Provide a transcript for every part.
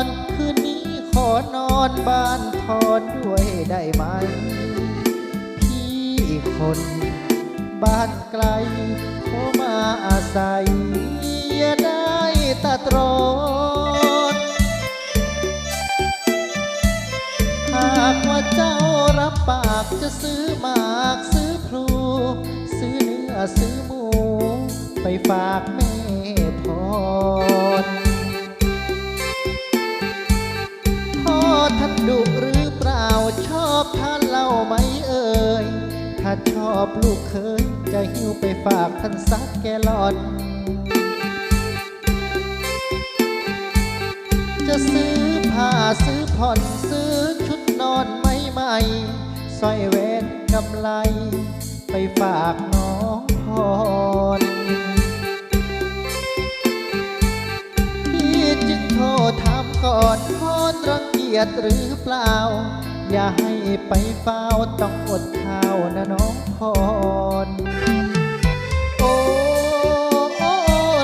อนคืนนี้ขอนอนบ้านทอนด้วยได้ไหม พี่คนบ้านไกลขอมาอาศัยอย่าได้ตะตรอนหากว่าเจ้ารับปากจะซื้อหมากซื้อพลู ซื้อเนื้อซื้อหมู ไปฝากแม่ ดุหรือเปล่าชอบทานเหล้าไหมเอ่ย ถ้าชอบลูกเคยจะหิ้วไปฝากท่านสักแกลลอน จะซื้อผ้าซื้อผ่อนซื้อชุดนอนใหม่ๆสร้อยแหวนกำไล ไปฝากน้องพร ยจหรือเปล่า อย่าให้ไปเฝ้าต้องอดข้าวนะน้องพรโอ้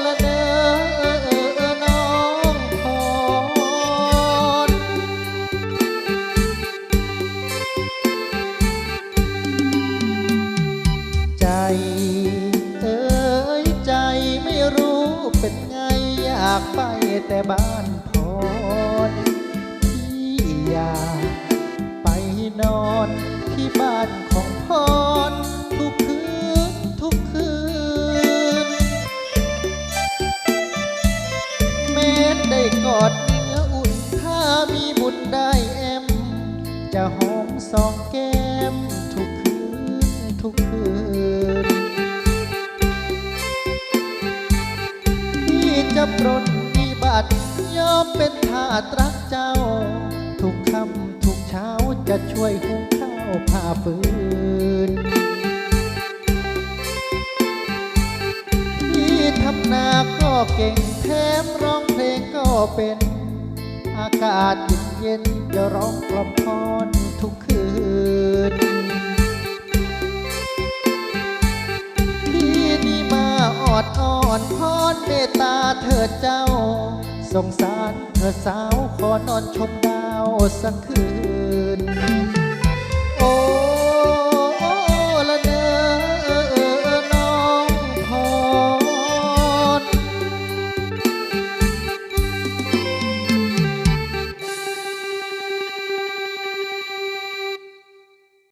ละเนอน้องพรใจเอ้ยใจไม่รู้เป็นไงอยากไปแต่บ้านพ ยา ไปนอนที่บ้านของพรทุกคืนทุกคืนเม็ดได้กอดเนื้ออุ่นถ้ามีบุญได้แอม จะหอมสองแก้มทุกคืนทุกคืนพี่จะปรนนิบัติยอมเป็นทาตรักเจ้า เช้าจะช่วยหุงข้าวผ่าฟืนพี่ทำนาก็เก่งแถมร้องเพลงก็เป็น อากาศเย็นๆจะร้องกล่อมพรทุกคืนพี่นี่มาออดอ่อนพรเมตตาเถิดเจ้าสงสารเธอสาวขอนอนชมดาวสักคืน good. Mm-hmm.